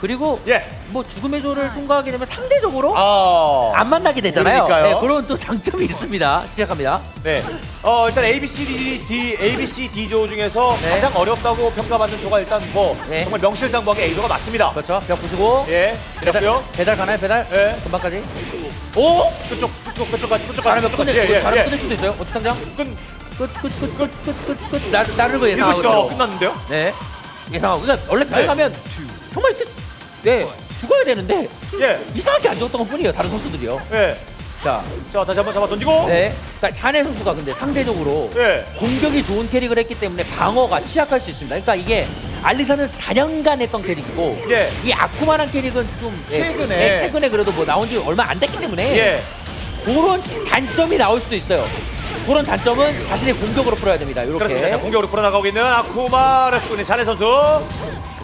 그리고 예. 뭐 죽음의 조를 통과하게 되면 상대적으로 아. 안 만나게 되잖아요. 그러니까요. 네, 그런 또 장점이 있습니다. 시작합니다. 네. 어 일단 A B C D D A B C D 조 중에서 네. 가장 어렵다고 평가받는 조가 일단 뭐 네. 정말 명실상부하게 A 조가 맞습니다. 그렇죠. 벽 부수고 예. 배달. 배달 가나요? 배달? 예. 금방까지. 오! 그쪽 그쪽 그쪽까지 그쪽까지 잘하면 끝낼, 예, 예, 잘하면 예. 끝낼 수도 있어요. 어떻게 당장? 끝 끝, 끝, 끝, 끝, 끝, 끝, 끝. 나, 나를 뭐 이거 예상하고. 있죠. 있죠. 끝났는데요? 네. 예상하고. 그러니까 원래 별 네. 가면 정말 이렇게 네 죽어야 되는데 예. 이상하게 안 죽었던 것 뿐이에요. 다른 선수들이요. 예. 자, 자, 다시 한번 잡아 던지고. 네. 그러니까 샤넬 선수가 근데 상대적으로 예. 공격이 좋은 캐릭을 했기 때문에 방어가 취약할 수 있습니다. 그러니까 이게 알리사는 단연간 했던 캐릭이고 예. 이 아쿠마란 캐릭은 좀 예, 최근에. 예, 최근에 그래도 뭐 나온 지 얼마 안 됐기 때문에 예. 그런 단점이 나올 수도 있어요. 그런 단점은 자신의 공격으로 풀어야 됩니다. 이렇게 그렇습니다. 자, 공격으로 풀어나가고 있는 아쿠마 레스군의 자네 선수.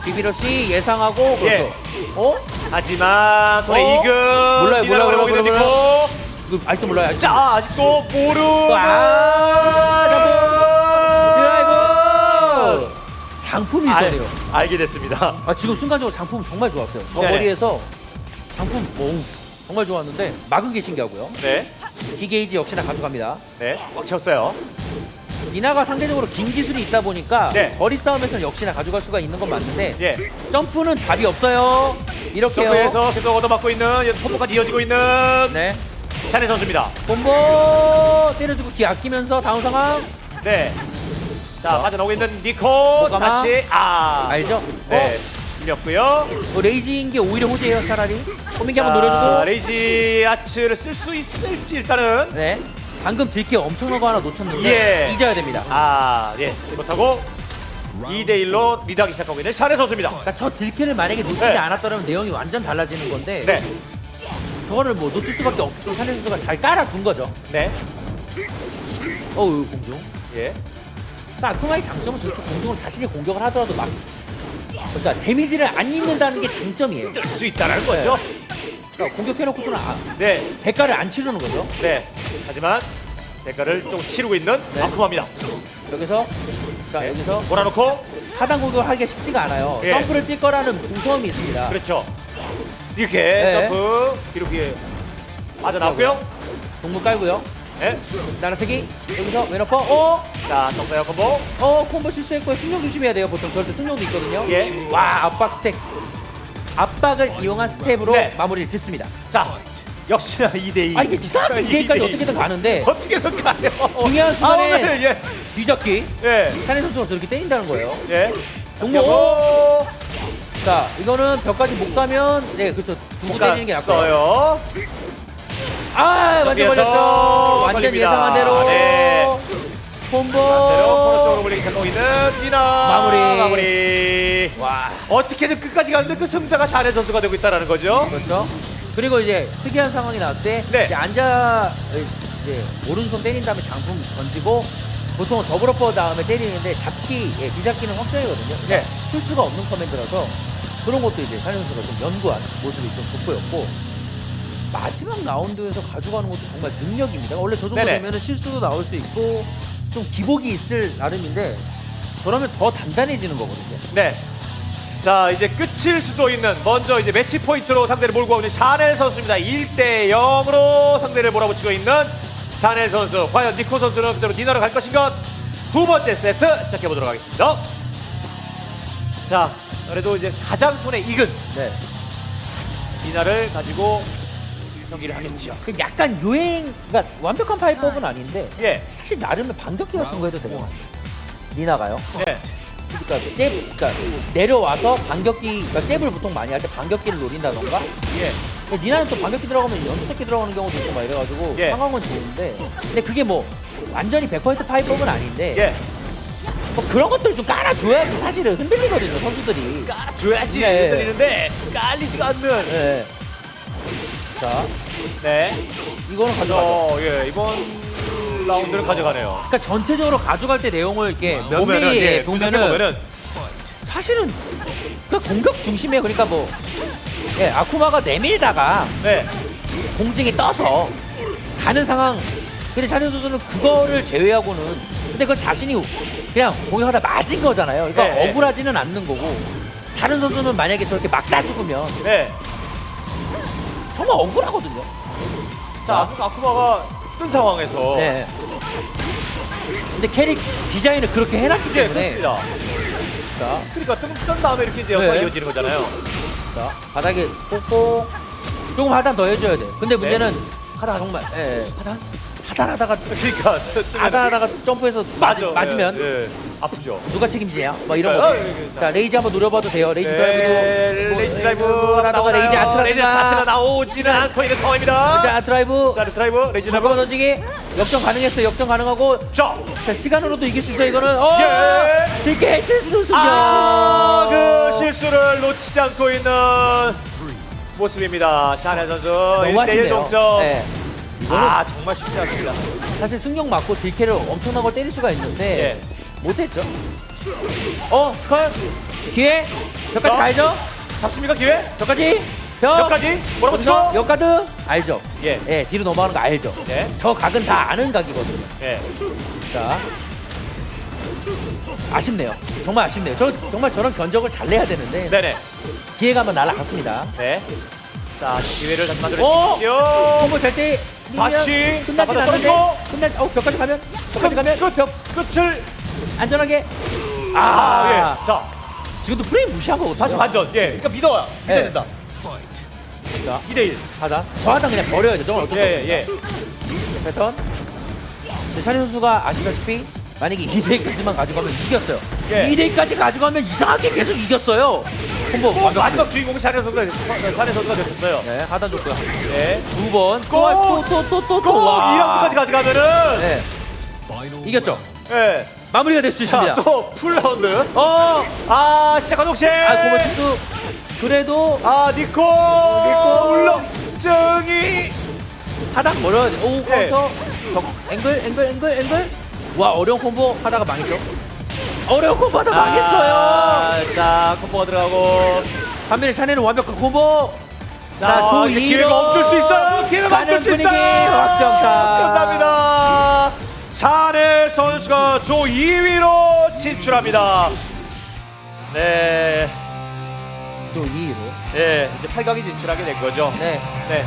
비비러시 예상하고 그렇죠. 예. 어? 하지만 손에 어? 이금. 몰라요, 몰라요, 걸고 있는 몰라요, 니코. 이거 아직도 몰라요. 아직도. 자, 아직도 모르. 아, 드라이브! 장품이 있어야 돼요. 알게 됐습니다. 아 지금 순간적으로 장품 정말 좋았어요. 저 네네. 거리에서 장품 오, 정말 좋았는데 막은 게 신기하고요. 네. 비게이지 역시나 가져갑니다. 네. 꽉 채웠어요. 미나가 상대적으로 긴 기술이 있다 보니까 네. 거리 싸움에서는 역시나 가져갈 수가 있는 건 맞는데 예. 점프는 답이 없어요. 이렇게요. 점프에서 계속 얻어맞고 있는 콤보까지 이어지고 있는 네. 샤네 선수입니다. 콤보 때려주고 기 아끼면서 다음 상황 네. 자, 자. 빠져나오고 있는 니코? 다시 아. 알죠? 네. 밀렸고요. 어, 레이지인 게 오히려 호재예요 차라리. 호민기 한번 자, 노려주고. 레이지 아츠를 쓸 수 있을지 일단은 네. 방금 들키 엄청난 거 하나 놓쳤는데 예. 잊어야 됩니다. 아, 예. 못하고 2대 1로 리드하기 시작하고 있는 샤네 선수입니다. 그러니까 저 들키를 만약에 놓치지 네. 않았더라면 내용이 완전 달라지는 건데 네. 저거를 뭐 놓칠 수밖에 없고 샤넬 선수가 잘 깔아둔 거죠. 네. 어우 공중. 예. 그러니까 아쿠마의 장점은 저렇게 공중으로 자신이 공격을 하더라도 막 그러니까 데미지를 안 입는다는 게 장점이에요. 뜰수 있다는 거죠. 그러니까 공격해놓고서는 아, 네. 대가를 안 치르는 거죠. 네. 하지만 대가를 좀 치르고 있는 네. 아쿠마입니다. 여기서 자 네. 여기서 몰아놓고 하단 공격을 하기가 쉽지가 않아요. 예. 점프를 뛸 거라는 무서움이 있습니다. 그렇죠. 이렇게 네. 점프 이렇게 빠져나왔고요. 동물 깔고요. 네. 나라세기 여기서 왼어퍼 어? 자, 정사요 콤보. 어 콤보 실수했고요. 승용 조심해야 돼요. 보통 저럴 때 승용도 있거든요. 예. 와 압박 스텝. 압박을 이용한 스텝으로 네. 마무리를 짓습니다. 자, 역시나 2대 2. 아 이게 이상하게 이게까지 어떻게든 가는데 어떻게든 가요. 중요한 순간에 아, 오늘 예. 뒤잡기 예. 사내 선수가 저렇게 때린다는 거예요. 예. 동료. 여보. 자 이거는 벽까지 못 가면 네 그렇죠. 두고 때리는 게 낫고요. 갔어요. 아 완전 걸렸죠. 완전 걸립니다. 예상한 대로. 네. 콤보. 대로 코너 쪽으로 물리기 있는 니나 마무리. 마무리. 와 어떻게든 끝까지 가는데 그 승자가 샤넬 선수가 되고 있다라는 거죠. 그렇죠. 그리고 이제 특이한 상황이 나왔을 때 네. 이제 앉아 이제 오른손 때린 다음에 장풍 던지고 보통은 더블어퍼 다음에 때리는데 잡기 예, 뒤잡기는 확정이거든요. 네. 풀 수가 없는 커맨드라서 그런 것도 이제 선수가 좀 연구한 모습이 좀 돋보였고 마지막 라운드에서 가져가는 것도 정말 능력입니다. 원래 저 정도 네네. 되면 실수도 나올 수 있고 좀 기복이 있을 나름인데 저러면 더 단단해지는 거거든요. 네. 자 이제 끝일 수도 있는 먼저 이제 매치 포인트로 상대를 몰고 있는 샤넬 선수입니다. 1대 0으로 상대를 몰아붙이고 있는 샤넬 선수. 과연 니코 선수는 그대로 니나로 갈 것인가? 두 번째 세트 시작해 보도록 하겠습니다. 자 그래도 이제 가장 손에 익은 네. 니나를 가지고 경기를 하겠죠. 그 약간 유행, 그러니까 완벽한 파이법은 아닌데 예. 사실 나름의 반격기 같은 거 해도 되는 것 같아요. 니나가요. 네. 그러니까 잽, 그러니까 내려와서 반격기, 그러니까 잽을 보통 많이 할 때 반격기를 노린다던가. 예. 근데 니나는 또 반격기 들어가면 연속기 들어가는 경우도 있고 막 이래가지고 예. 상황은 좋은데, 근데 그게 뭐 완전히 100% 파이법은 아닌데 예. 뭐 그런 것들 좀 깔아줘야지 사실은 흔들리거든요 선수들이. 줘야지 네. 흔들리는데 깔리지가 않는. 네. 자, 네. 이거는 가져가죠. 어, 예. 이번 라운드를 가져가네요. 그러니까 전체적으로 가져갈 때 내용을 이렇게 몇 보면은, 미리 예, 보면은 보면은 사실은 그 공격 중심에 그러니까 뭐 예, 아쿠마가 내밀다가 네. 공중에 떠서 가는 상황. 근데 찬현 선수는 그거를 제외하고는 근데 그 자신이 그냥 공격하다 맞은 거잖아요. 그러니까 네, 네. 억울하지는 않는 거고 다른 선수는 만약에 저렇게 막다 죽으면 네. 정말 억울하거든요. 자, 아쿠- 아쿠마가 뜬 상황에서 네. 근데 캐릭 디자인을 그렇게 해놨기 예, 때문에 그렇습니다. 자, 그러니까 뜬, 뜬 다음에 이렇게 이제 연관이 네. 이어지는 거잖아요. 자 바닥에 꽂고 조금 하단 더 해줘야 돼. 근데 문제는 네. 하단 정말 예, 예. 하단 하단 하다가 그러니까 뜨면 하단 하다가 점프해서 맞, 맞아. 맞으면 예, 예. 아프죠. 누가 책임지냐? 막 이런 네, 거. 자 레이지 한번 노려봐도 돼요. 레이지 네, 드라이브도 뭐, 레이지 드라이브 하다가 나오나요? 레이지 아트라든가 레이지 아트가 나오지는 않고 있는 상황입니다. 자 드라이브 자, 드라이브, 레이지 드라이브. 던지기 역전 가능했어. 역전 가능하고 자, 자 시간으로도 이길 수 있어 이거는. 어, 예. 되게 실수 승격. 아, 그 실수를 놓치지 않고 있는 모습입니다. 샤넬 선수 너무 1대1 아쉽네요. 동점. 네. 아, 정말 쉽지 않습니다. 사실 승격 맞고 딜캐를 엄청난 걸 때릴 수가 있는데 예. 못했죠. 어 스컬 기회 여기까지 자. 가야죠. 잡습니까, 기회? 저까지 벽 여기까지? 뭐라고 치고? 역가드 알죠. 예. 예 뒤로 넘어가는 거 알죠. 예. 저 각은 다 아는 각이거든요. 예. 자 아쉽네요. 정말 아쉽네요. 저 정말 저런 견적을 잘 내야 되는데 네네. 기회가 한번 날아갔습니다. 네. 자, 기회를 다시 오! 만들어주십시오. 콤보 잘때 다시 끝나진 나가다 않는데 떨어지고. 끝날 어 벽까지 가면 벽까지 가면 끝, 벽 끝을. 안전하게 아, 아, 예. 자, 지금도 프레임 거거든요. 다시 반전. 예. 그러니까 믿어요. 믿어야 예. 된다. 자 2대1. 하단 저 하단 그냥 버려야 돼. 저건 어쩔 수 예, 없습니다. 예. 패턴. 근데 샤니 선수가 아시다시피 만약에 2대까지만 가져가면 이겼어요. 예. 2대까지 가져가면 이상하게 계속 이겼어요. 콤보 꼭 완벽하게. 마지막 주인공이 샤넬 선수가, 샤넬 선수가 되셨어요. 네, 하단 좋고요. 예. 두 번. 꼭! 또또 또 또 또 꼭 2라운드까지 가져가면은. 네. 이겼죠. 예. 마무리가 될 수 자, 있습니다. 또 풀라운드. 어, 아, 시작한 동시에. 아 고모 치수 그래도 아, 니코. 니코. 울렁증이. 하단 버려야 돼. 오 예. 카운터. 벽, 앵글 앵글 앵글 앵글. 와 어려운 콤보 하다가 망했죠. 어려운 콤보 하다 망했어요. 아, 자, 콤보가 들어가고. 반면에 샤넬은 완벽한 콤보. 자, 조 이제 2로 기회가 멈출 수 있어요. 기회가 멈출 수 있어요. 확정타. 끝납니다. 샤넬 선수가 조 2위로 진출합니다. 네, 조 2위로. 네, 이제 8강이 진출하게 된 거죠. 네. 네,